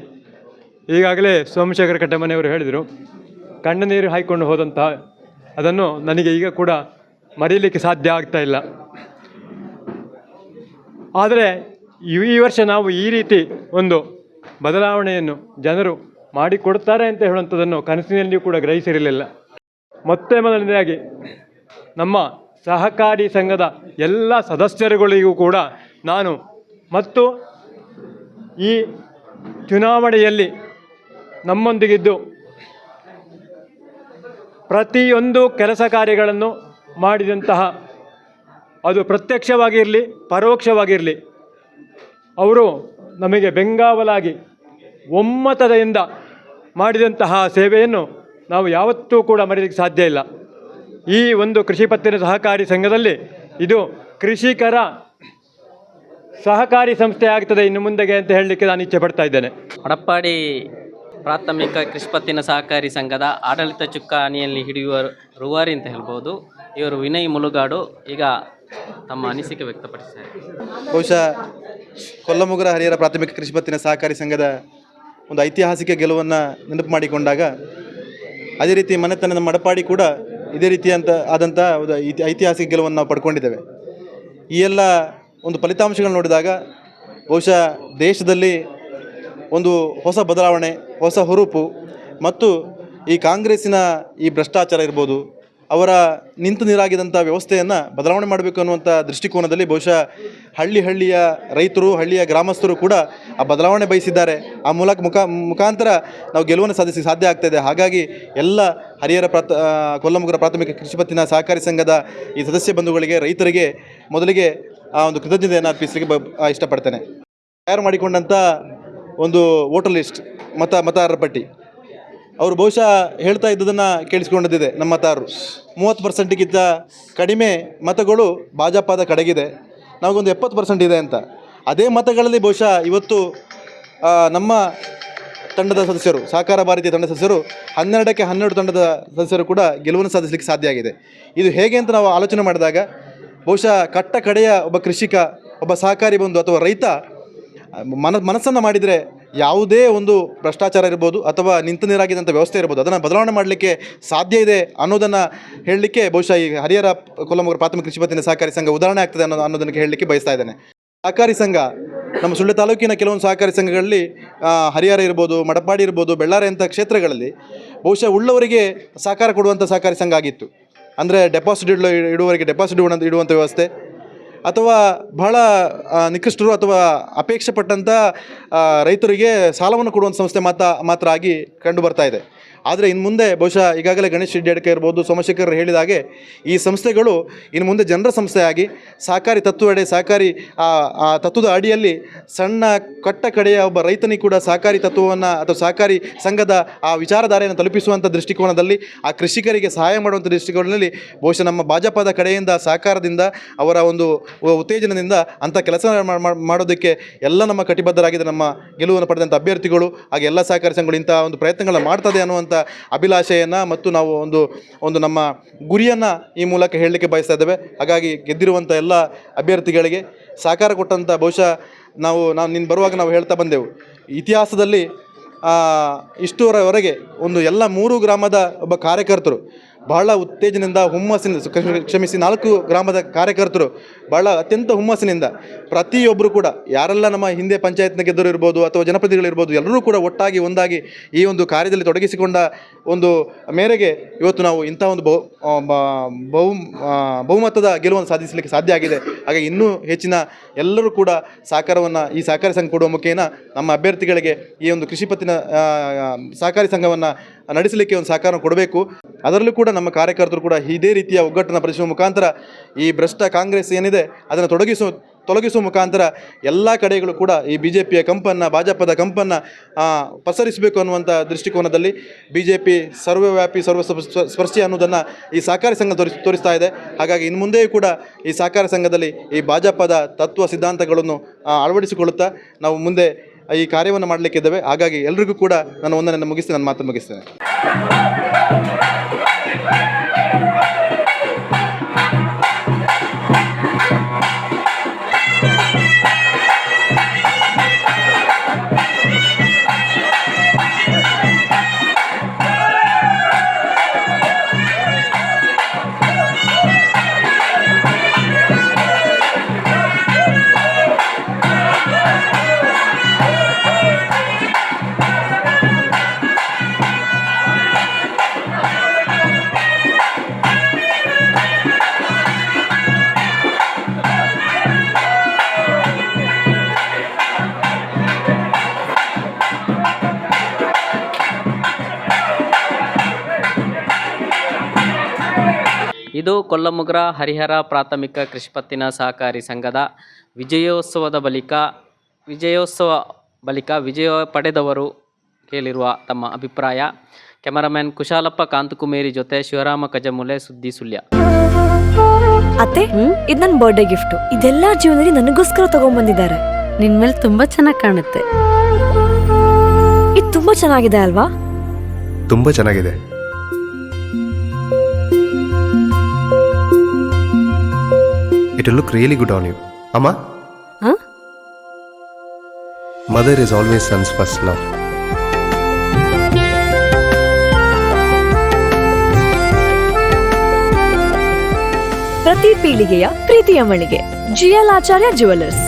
ಈಗಾಗಲೇ ಸೋಮಶೇಖರ ಕಟ್ಟಮನೆಯವರು ಹೇಳಿದರು, ಕಣ್ಣ ನೀರು ಹಾಕಿಕೊಂಡು ಹೋದಂತಹ, ಅದನ್ನು ನನಗೆ ಈಗ ಕೂಡ ಮರೀಲಿಕ್ಕೆ ಸಾಧ್ಯ ಆಗ್ತಾ ಇಲ್ಲ. ಆದರೆ ಈ- ವರ್ಷ ನಾವು ಈ ರೀತಿ ಒಂದು ಬದಲಾವಣೆಯನ್ನು ಜನರು ಮಾಡಿಕೊಡ್ತಾರೆ ಅಂತ ಹೇಳುವಂಥದ್ದನ್ನು ಕನಸಿನಲ್ಲಿಯೂ ಕೂಡ ಗ್ರಹಿಸಿರಲಿಲ್ಲ. ಮತ್ತೆ ಮೊದಲನೇದಾಗಿ ನಮ್ಮ ಸಹಕಾರಿ ಸಂಘದ ಎಲ್ಲ ಸದಸ್ಯರುಗಳಿಗೂ ಕೂಡ ನಾನು ಮತ್ತು ಈ ಚುನಾವಣೆಯಲ್ಲಿ ನಮ್ಮೊಂದಿಗಿದ್ದು ಪ್ರತಿಯೊಂದು ಕೆಲಸ ಕಾರ್ಯಗಳನ್ನು ಮಾಡಿದಂತಹ ಅದು ಪ್ರತ್ಯಕ್ಷವಾಗಿರಲಿ, ಪರೋಕ್ಷವಾಗಿರಲಿ, ಅವರು ನಮಗೆ ಬೆಂಗಾವಲಾಗಿ, ಒಮ್ಮತದಿಂದ ಮಾಡಿದಂತಹ ಸೇವೆಯನ್ನು ನಾವು ಯಾವತ್ತೂ ಕೂಡ ಮರೆಯಲಿಕ್ಕೆ ಸಾಧ್ಯ ಇಲ್ಲ. ಈ ಒಂದು ಕೃಷಿ ಪತ್ತಿನ ಸಹಕಾರಿ ಸಂಘದಲ್ಲಿ ಇದು ಕೃಷಿಕರ ಸಹಕಾರಿ ಸಂಸ್ಥೆ ಆಗ್ತದೆ ಇನ್ನು ಮುಂದೆಗೆ ಅಂತ ಹೇಳಲಿಕ್ಕೆ ನಾನು ಇಚ್ಛೆ ಪಡ್ತಾ ಇದ್ದೇನೆ. ಹಡಪ್ಪಾಡಿ ಪ್ರಾಥಮಿಕ ಕೃಷಿ ಪತ್ತಿನ ಸಹಕಾರಿ ಸಂಘದ ಆಡಳಿತ ಚುಕ್ಕಾಣಿಯಲ್ಲಿ ಹಿಡಿಯುವ ರೂವಾರಿ ಅಂತ ಹೇಳ್ಬೋದು. ಇವರು ವಿನಯ್ ಮುಲುಗಾಡು ಈಗ ತಮ್ಮ ಅನಿಸಿಕೆ ವ್ಯಕ್ತಪಡಿಸಿದ್ದಾರೆ. ಬಹುಶಃ ಕೊಲ್ಲಮುಗರ ಹರಿಹರ ಪ್ರಾಥಮಿಕ ಕೃಷಿ ಪತ್ತಿನ ಸಹಕಾರಿ ಸಂಘದ ಒಂದು ಐತಿಹಾಸಿಕ ಗೆಲುವನ್ನು ನೆನಪು ಮಾಡಿಕೊಂಡಾಗ ಅದೇ ರೀತಿ ಮನೆತನದ ಮಡಪಾಡಿ ಕೂಡ ಇದೇ ರೀತಿಯಂತ ಆದಂಥ ಒಂದು ಐತಿ- ಐತಿಹಾಸಿಕ ಗೆಲುವನ್ನು ನಾವು ಪಡ್ಕೊಂಡಿದ್ದೇವೆ. ಈ ಎಲ್ಲ ಒಂದು ಫಲಿತಾಂಶಗಳನ್ನು ನೋಡಿದಾಗ ಬಹುಶಃ ದೇಶದಲ್ಲಿ ಒಂದು ಹೊಸ ಬದಲಾವಣೆ, ಹೊಸ ಹುರುಪು ಮತ್ತು ಈ ಕಾಂಗ್ರೆಸ್ಸಿನ ಈ ಭ್ರಷ್ಟಾಚಾರ ಇರ್ಬೋದು ಅವರ ನಿಂತು ನೀರಾಗಿದ್ದಂಥ ವ್ಯವಸ್ಥೆಯನ್ನು ಬದಲಾವಣೆ ಮಾಡಬೇಕು ಅನ್ನುವಂಥ ದೃಷ್ಟಿಕೋನದಲ್ಲಿ ಬಹುಶಃ ಹಳ್ಳಿ ಹಳ್ಳಿಯ ರೈತರು, ಹಳ್ಳಿಯ ಗ್ರಾಮಸ್ಥರು ಕೂಡ ಆ ಬದಲಾವಣೆ ಬಯಸಿದ್ದಾರೆ. ಆ ಮೂಲಕ ಮುಖ, ಮುಖಾಂತರ ನಾವು ಗೆಲುವನ್ನು ಸಾಧಿಸಿ ಸಾಧ್ಯ ಆಗ್ತಾಯಿದೆ ಹಾಗಾಗಿ ಎಲ್ಲ ಹರಿಹರ ಪ್ರಾಥ ಕೊಲ್ಲಮುಗರ ಪ್ರಾಥಮಿಕ ಕೃಷಿ ಪತ್ತಿನ ಸಹಕಾರಿ ಸಂಘದ ಈ ಸದಸ್ಯ ಬಂಧುಗಳಿಗೆ, ರೈತರಿಗೆ ಮೊದಲಿಗೆ ಆ ಒಂದು ಕೃತಜ್ಞತೆಯನ್ನು ಅರ್ಪಿಸಲಿಕ್ಕೆ ಬ ಇಷ್ಟಪಡ್ತೇನೆ. ತಯಾರು ಮಾಡಿಕೊಂಡಂಥ ಒಂದು ವೋಟರ್ ಲಿಸ್ಟ್, ಮತ ಮತದಾರರ ಪಟ್ಟಿ. ಅವರು ಬಹುಶಃ ಹೇಳ್ತಾ ಇದ್ದದನ್ನು ಕೇಳಿಸಿಕೊಂಡಿದ್ದಿದೆ ನಮ್ಮ ತಾರು. ಮೂವತ್ತು ಪರ್ಸೆಂಟ್ಗಿಂತ ಕಡಿಮೆ ಮತಗಳು ಭಾಜಪದ ಕಡೆಗಿದೆ. ನಮಗೊಂದು ಎಪ್ಪತ್ತು ಪರ್ಸೆಂಟ್ ಇದೆ ಅಂತ. ಅದೇ ಮತಗಳಲ್ಲಿ ಬಹುಶಃ ಇವತ್ತು ನಮ್ಮ ತಂಡದ ಸದಸ್ಯರು, ಸಹಕಾರ ಭಾರತೀಯ ತಂಡದ ಸದಸ್ಯರು, ಹನ್ನೆರಡಕ್ಕೆ ಹನ್ನೆರಡು ತಂಡದ ಸದಸ್ಯರು ಕೂಡ ಗೆಲುವನ್ನು ಸಾಧಿಸಲಿಕ್ಕೆ ಸಾಧ್ಯ ಆಗಿದೆ. ಇದು ಹೇಗೆ ಅಂತ ನಾವು ಆಲೋಚನೆ ಮಾಡಿದಾಗ, ಬಹುಶಃ ಕಟ್ಟ ಕಡೆಯ ಒಬ್ಬ ಕೃಷಿಕ, ಒಬ್ಬ ಸಹಕಾರಿ ಬಂಧು ಅಥವಾ ರೈತ ಮನ, ಮನಸ್ಸನ್ನು ಮಾಡಿದರೆ ಯಾವುದೇ ಒಂದು ಭ್ರಷ್ಟಾಚಾರ ಇರ್ಬೋದು ಅಥವಾ ನಿಂತು ನೀರಾಗಿದ್ದಂಥ ವ್ಯವಸ್ಥೆ ಇರ್ಬೋದು, ಅದನ್ನು ಬದಲಾವಣೆ ಮಾಡಲಿಕ್ಕೆ ಸಾಧ್ಯ ಇದೆ ಅನ್ನೋದನ್ನು ಹೇಳಲಿಕ್ಕೆ ಬಹುಶಃ ಈ ಹರಿಹರ ಕೊಲ್ಲಮೂರು ಪ್ರಾಥಮಿಕ ಕೃಷಿ ಪತ್ತಿನ ಸಹಕಾರಿ ಸಂಘ ಉದಾಹರಣೆ ಆಗ್ತದೆ ಅನ್ನೋ ಅನ್ನೋದನ್ನು ಹೇಳಲಿಕ್ಕೆ ಬಯಸ್ತಾ ಇದ್ದೇನೆ. ಸಹಕಾರಿ ಸಂಘ, ನಮ್ಮ ಸುಳ್ಯ ತಾಲೂಕಿನ ಕೆಲವೊಂದು ಸಹಕಾರಿ ಸಂಘಗಳಲ್ಲಿ ಹರಿಹರ ಇರ್ಬೋದು, ಮಡಪಾಡಿ ಇರ್ಬೋದು, ಬೆಳ್ಳಾರಿ ಅಂಥ ಕ್ಷೇತ್ರಗಳಲ್ಲಿ ಬಹುಶಃ ಉಳ್ಳವರಿಗೆ ಸಹಕಾರ ಕೊಡುವಂಥ ಸಹಕಾರಿ ಸಂಘ ಆಗಿತ್ತು. ಅಂದರೆ ಡೆಪಾಸಿಟ್ ಇಡಲು ಇಡುವವರಿಗೆ ಡೆಪಾಸಿಟ್ ಇಡುವಂಥ ಇಡುವಂಥ ವ್ಯವಸ್ಥೆ ಅಥವಾ ಬಹಳ ನಿಕೃಷ್ಟರು ಅಥವಾ ಅಪೇಕ್ಷೆ ಪಟ್ಟಂಥ ರೈತರಿಗೆ ಸಾಲವನ್ನು ಕೊಡುವಂಥ ಸಂಸ್ಥೆ ಮಾತ್ರ ಮಾತ್ರ ಆಗಿ ಕಂಡು ಬರ್ತಾ ಇದೆ. ಆದರೆ ಇನ್ನು ಮುಂದೆ ಬಹುಶಃ ಈಗಾಗಲೇ ಗಣೇಶ್ ರೆಡ್ಡಿ ಅಡ್ಕೆ ಇರ್ಬೋದು, ಸೋಮಶೇಖರ್ ಹೇಳಿದ ಹಾಗೆ ಈ ಸಂಸ್ಥೆಗಳು ಇನ್ನು ಮುಂದೆ ಜನರ ಸಂಸ್ಥೆಯಾಗಿ ಸಹಕಾರಿ ತತ್ವಡೆ ಸಹಕಾರಿ ತತ್ವದ ಅಡಿಯಲ್ಲಿ ಸಣ್ಣ ಕಟ್ಟ ಕಡೆಯ ಒಬ್ಬ ರೈತನಿಗೆ ಕೂಡ ಸಹಕಾರಿ ತತ್ವವನ್ನು ಅಥವಾ ಸಹಕಾರಿ ಸಂಘದ ಆ ವಿಚಾರಧಾರೆಯನ್ನು ತಲುಪಿಸುವಂಥ ದೃಷ್ಟಿಕೋನದಲ್ಲಿ, ಆ ಕೃಷಿಕರಿಗೆ ಸಹಾಯ ಮಾಡುವಂಥ ದೃಷ್ಟಿಕೋನದಲ್ಲಿ ಬಹುಶಃ ನಮ್ಮ ಭಾಜಪದ ಕಡೆಯಿಂದ ಸಹಕಾರದಿಂದ ಅವರ ಒಂದು ಉತ್ತೇಜನದಿಂದ ಅಂಥ ಕೆಲಸ ಮಾಡೋದಕ್ಕೆ ಎಲ್ಲ ನಮ್ಮ ಕಟಿಬದ್ಧರಾಗಿದೆ ನಮ್ಮ ಗೆಲುವನ್ನು ಪಡೆದಂಥ ಅಭ್ಯರ್ಥಿಗಳು ಹಾಗೆ ಎಲ್ಲ ಸಹಕಾರಿ ಸಂಘಗಳು ಇಂಥ ಒಂದು ಪ್ರಯತ್ನಗಳನ್ನ ಮಾಡ್ತದೆ ಅನ್ನುವಂಥ ಅಭಿಲಾಷೆಯನ್ನು ಮತ್ತು ನಾವು ಒಂದು ಒಂದು ನಮ್ಮ ಗುರಿಯನ್ನು ಈ ಮೂಲಕ ಹೇಳಲಿಕ್ಕೆ ಬಯಸ್ತಾ ಇದ್ದೇವೆ. ಹಾಗಾಗಿ ಗೆದ್ದಿರುವಂಥ ಎಲ್ಲ ಅಭ್ಯರ್ಥಿಗಳಿಗೆ ಸಹಕಾರ ಕೊಟ್ಟಂಥ ಬಹುಶಃ ನಾವು ನಾವು ನಿನ್ನ ಬರುವಾಗ ನಾವು ಹೇಳ್ತಾ ಬಂದೆವು. ಇತಿಹಾಸದಲ್ಲಿ ಇಷ್ಟುವರೆವರೆಗೆ ಒಂದು ಎಲ್ಲ ಮೂರು ಗ್ರಾಮದ ಒಬ್ಬ ಕಾರ್ಯಕರ್ತರು ಬಹಳ ಉತ್ತೇಜನದಿಂದ, ಹುಮ್ಮಸ್ಸಿನಿಂದ ಕ್ಷಮಿ- ಕ್ಷಮಿಸಿ ನಾಲ್ಕು ಗ್ರಾಮದ ಕಾರ್ಯಕರ್ತರು ಬಹಳ ಅತ್ಯಂತ ಹುಮ್ಮಸ್ಸಿನಿಂದ ಪ್ರತಿಯೊಬ್ಬರು ಕೂಡ, ಯಾರೆಲ್ಲ ನಮ್ಮ ಹಿಂದೆ ಪಂಚಾಯತ್ನ ಗೆದ್ದರು ಇರ್ಬೋದು ಅಥವಾ ಜನಪ್ರತಿನಿಧಿಗಳಿರ್ಬೋದು ಎಲ್ಲರೂ ಕೂಡ ಒಟ್ಟಾಗಿ ಒಂದಾಗಿ ಈ ಒಂದು ಕಾರ್ಯದಲ್ಲಿ ತೊಡಗಿಸಿಕೊಂಡ ಒಂದು ಮೇರೆಗೆ ಇವತ್ತು ನಾವು ಇಂಥ ಒಂದು ಬಹು ಬಹು ಬಹುಮತದ ಗೆಲುವನ್ನು ಸಾಧಿಸಲಿಕ್ಕೆ ಸಾಧ್ಯ ಆಗಿದೆ. ಹಾಗೆ ಇನ್ನೂ ಹೆಚ್ಚಿನ ಎಲ್ಲರೂ ಕೂಡ ಸಹಕಾರವನ್ನು ಈ ಸಹಕಾರಿ ಸಂಘ ಕೊಡುವ ಮುಖೇನ ನಮ್ಮ ಅಭ್ಯರ್ಥಿಗಳಿಗೆ ಈ ಒಂದು ಕೃಷಿ ಪತ್ತಿನ ಸಹಕಾರಿ ಸಂಘವನ್ನು ನಡೆಸಲಿಕ್ಕೆ ಒಂದು ಸಹಕಾರ ಕೊಡಬೇಕು. ಅದರಲ್ಲೂ ಕೂಡ ನಮ್ಮ ಕಾರ್ಯಕರ್ತರು ಕೂಡ ಇದೇ ರೀತಿಯ ಒಗ್ಗಟ್ಟನ್ನು ಪ್ರದರ್ಶಿಸುವ ಮುಖಾಂತರ ಈ ಭ್ರಷ್ಟ ಕಾಂಗ್ರೆಸ್ ಏನಿದೆ, ಅದನ್ನು ತೊಡಗಿಸುವ ತೊಲಗಿಸುವ ಮುಖಾಂತರ ಎಲ್ಲ ಕಡೆಗಳು ಕೂಡ ಈ ಬಿ ಜೆ ಪಿಯ ಕಂಪನ್ನು, ಭಾಜಪದ ಕಂಪನ್ನು ಪಸರಿಸಬೇಕು ಅನ್ನುವಂಥ ದೃಷ್ಟಿಕೋನದಲ್ಲಿ ಬಿ ಜೆ ಪಿ ಸರ್ವವ್ಯಾಪಿ ಸರ್ವ ಸ್ಪ- ಸ್ಪರ್ಶಿ ಅನ್ನೋದನ್ನು ಈ ಸಹಕಾರಿ ಸಂಘ ತೋರಿಸ್, ತೋರಿಸ್ತಾ ಇದೆ. ಹಾಗಾಗಿ ಇನ್ನು ಮುಂದೆಯೂ ಕೂಡ ಈ ಸಹಕಾರಿ ಸಂಘದಲ್ಲಿ ಈ ಭಾಜಪದ ತತ್ವ ಸಿದ್ಧಾಂತಗಳನ್ನು ಅಳವಡಿಸಿಕೊಳ್ಳುತ್ತಾ ನಾವು ಮುಂದೆ ಈ ಕಾರ್ಯವನ್ನು ಮಾಡಲಿಕ್ಕಿದ್ದೇವೆ ಹಾಗಾಗಿ ಎಲ್ರಿಗೂ ಕೂಡ ನಾನು ಒಂದನ್ನು ಮುಗಿಸಿ ನನ್ನ ಮಾತು ಮುಗಿಸ್ತೇನೆ. ಕೊಲ್ಲಮುಗ್ರ ಹರಿಹರ ಪ್ರಾಥಮಿಕ ಕೃಷಿ ಪತ್ತಿನ ಸಹಕಾರಿ ಸಂಘದ ವಿಜಯೋತ್ಸವದ ಬಳಿಕ ವಿಜಯೋತ್ಸವ ಬಳಿಕ ವಿಜಯ ಪಡೆದವರು ಕೇಳಿರುವ ತಮ್ಮ ಅಭಿಪ್ರಾಯ. ಕ್ಯಾಮರಾಮ್ಯಾನ್ ಕುಶಾಲಪ್ಪ ಕಾಂತಕುಮೇರಿ ಜೊತೆ ಶಿವರಾಮ ಕಜಮುಲೆ ಸುದ್ದಿ ಸುಳ್ಯ. ಅತ್ತೆ ಇದು ನನ್ನ ಬರ್ಡೇ ಗಿಫ್ಟ್ ಇದೆಲ್ಲ ಜೀವನದಲ್ಲಿ ನನಗೋಸ್ಕರ ತಗೊಂಡ್ಬಂದಿದ್ದಾರೆ ನಿನ್ ಮೇಲೆ ತುಂಬಾ ಚೆನ್ನಾಗಿ ಕಾಣುತ್ತೆ. ಇದು ತುಂಬಾ ಚೆನ್ನಾಗಿದೆ ಅಲ್ವಾ? ತುಂಬಾ ಚೆನ್ನಾಗಿದೆ. It look really good on you ಅಮ್ಮ Huh? Mother is always son's first love ಪ್ರತಿ ಪೀಳಿಗೆಯ ಪ್ರೀತಿಯ ಮಳಿಗೆ. ಜಿಎಲ್ ಆಚಾರ್ಯ ಜುವೆಲ್ಲರ್ಸ್